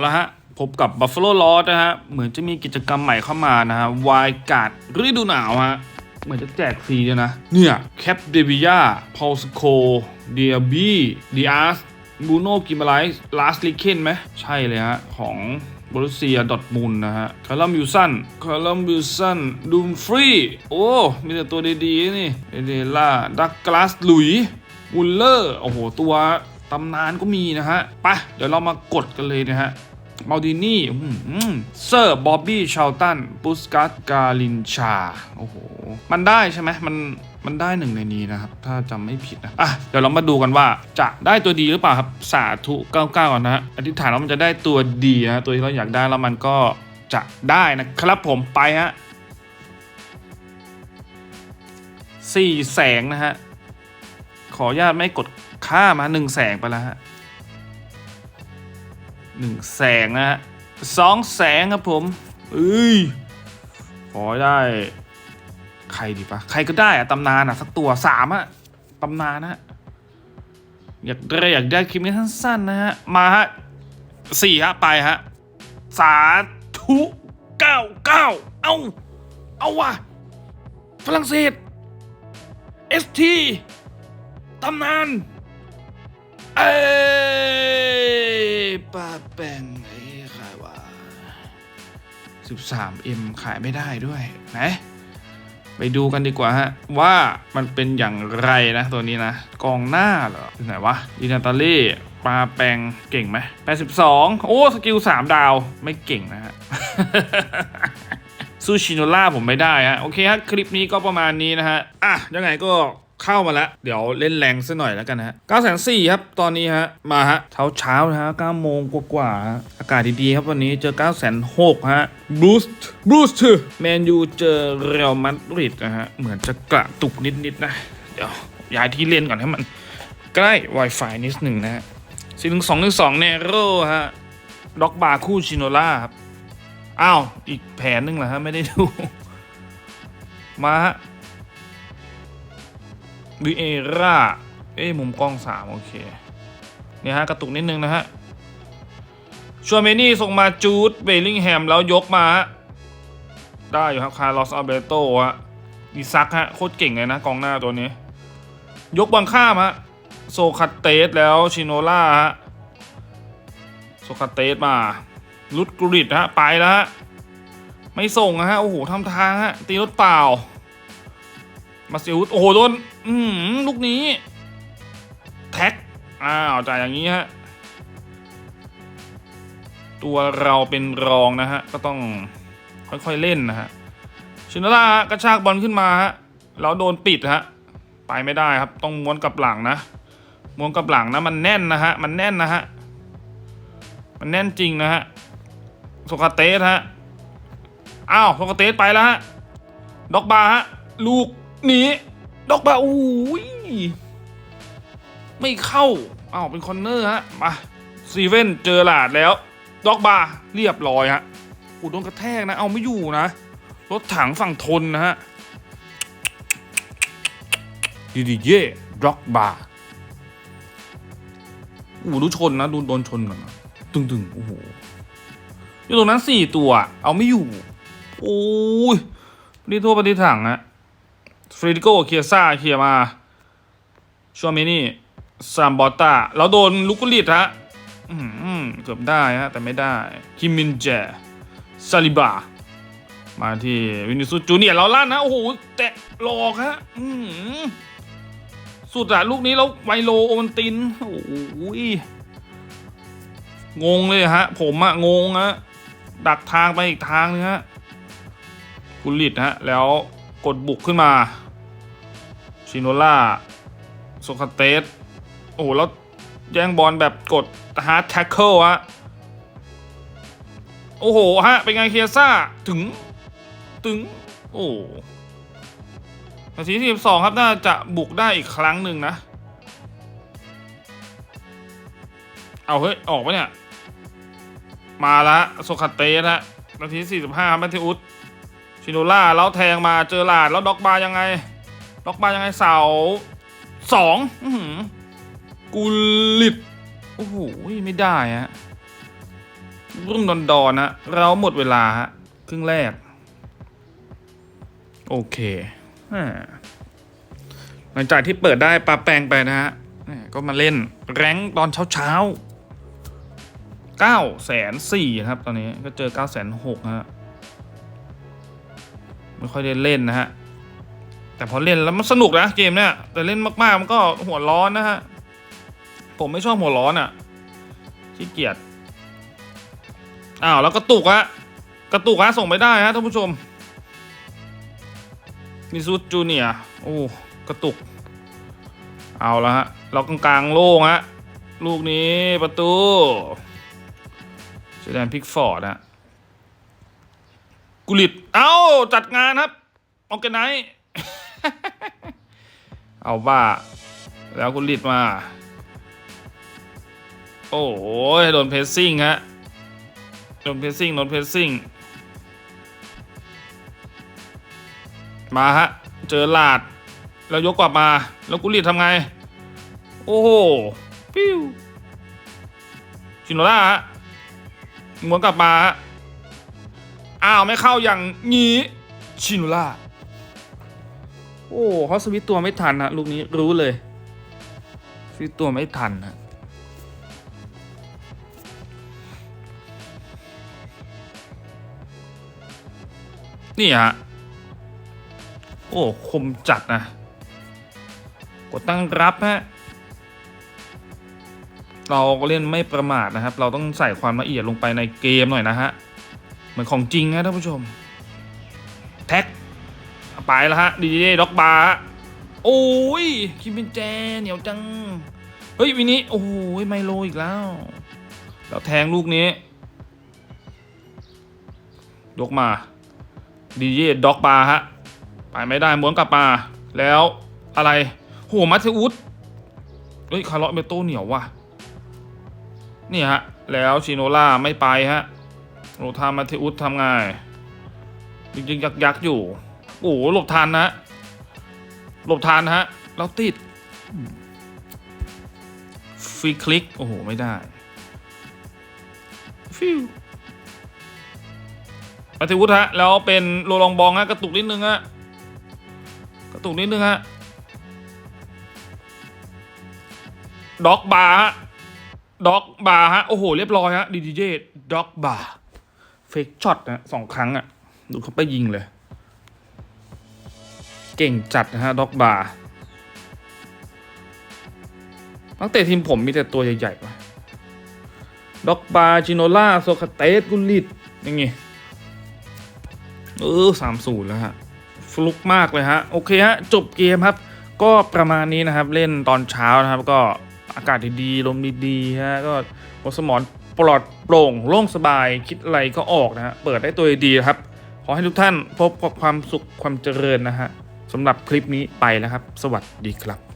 แล้วฮะพบกับ Buffalo l o s นะฮะ เหมือนจะมีกิจกรรมใหม่เข้ามานะฮะวายการ์ดฤดูหนาวฮะ เหมือนจะแจกฟรีด้วยนะ เนี่ยแคปเดวิยาพอลสโคเดียบีดีอาร์สบูโนกิมไลส์ลาสลิเคนไหม ใช่เลยฮะ ของบรูเซียดอทมุนนะฮะคาร์ลัมบิวสันคาร์ลัมบิวสันดูมฟรี โอ้ มีแต่ตัวดีๆ นี่เอเดล่าดักกลาสลุยมุลเลอร์ โอ้โห ตัวตำนานก็มีนะฮะ ไป เดี๋ยวเรามากดกันเลยนะฮะ มาดินี่เซอร์บ๊อบบี้ชาลตันปุสกัสกาลินชา โอ้โห มันได้ใช่ไหมมันมันได้หนึ่งในนี้นะครับ ถ้าจำไม่ผิดนะ อะ เดี๋ยวเรามาดูกันว่าจะได้ตัวดีหรือเปล่าครับ สาธุ 99 ก่อนนะฮะอธิษฐานว่ามันจะได้ตัวดีนะตัวที่เราอยากได้แล้วมันก็จะได้นะครับผมไปฮะสี่แสงนะฮะ ขออนุญาตไม่กดค่ามาหนึ่งแสงไปแล้วฮะ หนึ่งแสงนะฮะสองแสงครับผมเอ้ยขอได้ ใครดีปะใครก็ได้อะตำนานอะสักตัวสามอะตำนานนะฮะอยากได้อยากได้คลิปนี้สั้นๆนะฮะ มาฮะสี่ฮะ ไปฮะ สาธุเก้าเก้าเอาเอาว่ะ ฝรั่งเศส ST ตำนาน เอ้ย ปาแปงไอ้ขายว่า 13M ขายไม่ได้ด้วยไหนไปดูกันดีกว่าฮะ ว่ามันเป็นอย่างไรนะตัวนี้นะ กองหน้าเหรอที่ไหนวะดินาตาล่ปลาแปงเก่งไหม82โอ้ สกิล3ดาวไม่เก่งนะฮะซูชิโนล่าผมไม่ได้ฮะ โอเคฮะ คลิปนี้ก็ประมาณนี้นะฮะ อะ ยังไงก็ เข้ามาแล้ว เดี๋ยวเล่นแรงซะหน่อยแล้วกันนะฮะ9 4 0 0ครับ ตอนนี้ฮะ มาฮะ เช้าเช้านะฮะ9โมงกว่าๆอากาศดีๆครับวันนี้เจอ9 6 0 0ฮะบรูสบรูสแมนยูเจอเรอัลมาดริดนะฮะ เหมือนจะกระตุกนิดๆนะ เดี๋ยวย้ายที่เล่นก่อนให้มัน ใกล้ Wi-Fi นิดหนึ่งนะฮะ4 1 2 1 2เนโรฮะด็อกบาคู่ชิโนล่าครับ อ้าว อีกแผนหนึ่งเหรอฮะ ไม่ได้ดู มาฮะ วิเอร่า เอ้มุมกล้องสามโอเค เนี่ยฮะ กระตุกนิดนึงนะฮะชัวเมนี่ส่งมาจูดเบลลิงแฮมแล้วยกมาฮะได้อยู่ครับ คาร์ลอสอัลเบโตฮะดีซักฮะ โคตรเก่งเลยนะ กองหน้าตัวนี้ ยกบังข้ามฮะ โซคัตเตสแล้วชิโนล่าฮะ โซคัตเตสมาลุดกริดฮะ ไปแล้วฮะ ไม่ส่งนะฮะ โอ้โหทำทางฮะ ตีรถเปล่า มาซิอุสโอ้โหโดนอืมลูกนี้ แท็กอ้าวจ่ายอย่างนี้ฮะตัวเราเป็นรองนะฮะ ก็ต้องค่อยๆเล่นนะฮะชินาร่ากระชากบอลขึ้นมาฮะแล้วโดนปิดฮะไปไม่ได้ครับ ต้องม้วนกับหลังนะม้วนกับหลังนะมันแน่นนะฮะมันแน่นนะฮะมันแน่นจริงนะฮะโซคาเตสฮะอ้าวโซคาเตสไปแล้วฮะด็อกบาฮะลูก หนีด็อกบาอุ้ยไม่เข้าอ้าวเป็นคอนเนอร์ฮะมาซีเว่นเจอหลาดแล้วด็อกบาเรียบร้อยฮะอูโดนกระแทกนะ เอาไม่อยู่นะ รถถังฝั่งทนนะฮะดีดีเย่ด็อกบาอูดูชนนะดูโดนชนก่อนนะตึงตึงๆโอ้โหอยู่ตรงนั้นสี่ตัว เอาไม่อยู่โอ้ยปฏิทั่วปฏิถังฮะ ฟร e ดิโกเคียซ่าเคียมาชัวเมนี่ซามบอตตาแล้วโดนลูกกุลิตฮะเกือบได้ฮะ แต่ไม่ได้คิมมินเจซาลิบา มาที่วินิสุจูเนียร์เราลั่นนะ โอ้โห แตะหลอกฮะสุดอะลูกนี้แล้วไวโลโอมันติน โอ้ยงงเลยฮะ ผมอะงงฮะ ดักทางไปอีกทางนึงฮะกุลิตฮะ แล้วกดบุกขึ้นมา ชิโนล่าโซคาเตสโอ้โหแล้วแย่งบอลแบบกดฮาร์ดแท็กเกิลฮะโอ้โหฮะ เป็นไงเคียซ่า ถึง ถึง โอ้นาทีที่12 ครับ น่าจะบุกได้อีกครั้งหนึ่งนะ เอา เฮ้ย ออกปะเนี่ย มาละโซคาเตสฮะนาที 45แมทธิอุสชิโนล่า แล้วแทงมาเจอหลาด แล้วด็อกบายังไง ด็อกบายังไงเสาสองกูลิดโอ้โหไม่ได้ฮะรุ่มดอนดอนๆนะเราหมดเวลาฮะครึ่งแรก โอเคหลังจากที่เปิดได้ปลาแปลงไปนะฮะก็มาเล่นแรงตอนเช้าเช้าเก้าแสนสี่ครับ ตอนนี้ก็เจอเก้าแสนหกฮะ ไม่ค่อยได้เล่นนะฮะ แต่พอเล่นแล้วมันสนุกนะเกมเนี่ยแต่เล่นมากๆมันก็หัวร้อนนะฮะผมไม่ชอบหัวร้อนอะ่ะขี้เกียจอ้าวแล้วกระตุกฮะกระตุกฮะส่งไม่ได้ฮะท่านผู้ชมมิซูจูเนียโอ้กระตุก เอาแล้วฮะเรากลางๆโล่งฮะลูกนี้ประตูเจแดนพิกฟอร์ดฮะกุลิตเอ้าจัดงานครับออกกันไน เอาบ้า แล้วกุณลิตมา โอ้โหโดนเพสซิ่งฮะโดนเพสซิ่งโดนเพสซิ่งมาฮะ เจอหลาด แล้วยกกลับมา แล้วกุลีดทำไง โอ้โห ปิ้วชินโนล่าฮะม้วนกลับมาฮะ อ้าว ไม่เข้าอย่างงี้ ชินโนล่า โอ้เขาสวิตตัวไม่ทันฮะลูกนี้รู้เลย สวิตตัวไม่ทันฮะนี่ฮะ โอ้คมจัดนะ กดตั้งรับฮะ เราก็เล่นไม่ประมาทนะครับ เราต้องใส่ความละเอียดลงไปในเกมหน่อยนะฮะ เหมือนของจริงนะท่านผู้ชม แท็ก ไปแล้วฮะดีเจด็อกบาร์โอ้ยคิมเป็นแจเหนียวจัง เฮ้ยวินี้โอ้ยไมโลอีกแล้วแล้วแทงลูกนี้ ยกมาดีเจด็อกบาร์ฮะ ไปไม่ได้ม้วนกลับมาแล้วอะไรโหมัตเทอุสเฮ้ยคาร์ลอสเมโตเหนียวว่ะนี่ฮะ แล้วชิโนล่าไม่ไปฮะโรธามาเทอุสทำไงยิงยิงยักยักอยู่ โอ้โหหลบทันนะฮะหลบทันฮะแล้วติดฟรีคลิก โอ้โห ไม่ได้ฟิวมาติวุฒฮะ แล้วเป็นโรลองบองฮะ กระตุกนิดนึงฮะ กระตุกนิดนึงฮะ ด็อกบาร์ฮะ ด็อกบาร์ฮะ โอ้โห เรียบร้อยฮะ ดีดีเจด็อกบาร์ เฟกช็อตนะสองครั้งอะ ดูเขาไปยิงเลย เก่งจัดนะฮะด็อกบาร์นักเตะทีมผมมีแต่ตัวใหญ่ๆว่ะด็อกบาร์จิโนล่าโซคาเตสกุลิตยังไงเออสามศูนย์แล้วฮะฟลุกมากเลยฮะ โอเคฮะ จบเกมครับ ก็ประมาณนี้นะครับ เล่นตอนเช้านะครับ ก็อากาศดีๆลมดีๆฮะก็หัวสมองปลอดโปร่งโล่งสบายคิดอะไรก็ออกนะฮะ เปิดได้ตัวดีครับ ขอให้ทุกท่านพบกับความสุขความเจริญนะฮะ สำหรับคลิปนี้ไปแล้วครับ สวัสดีครับ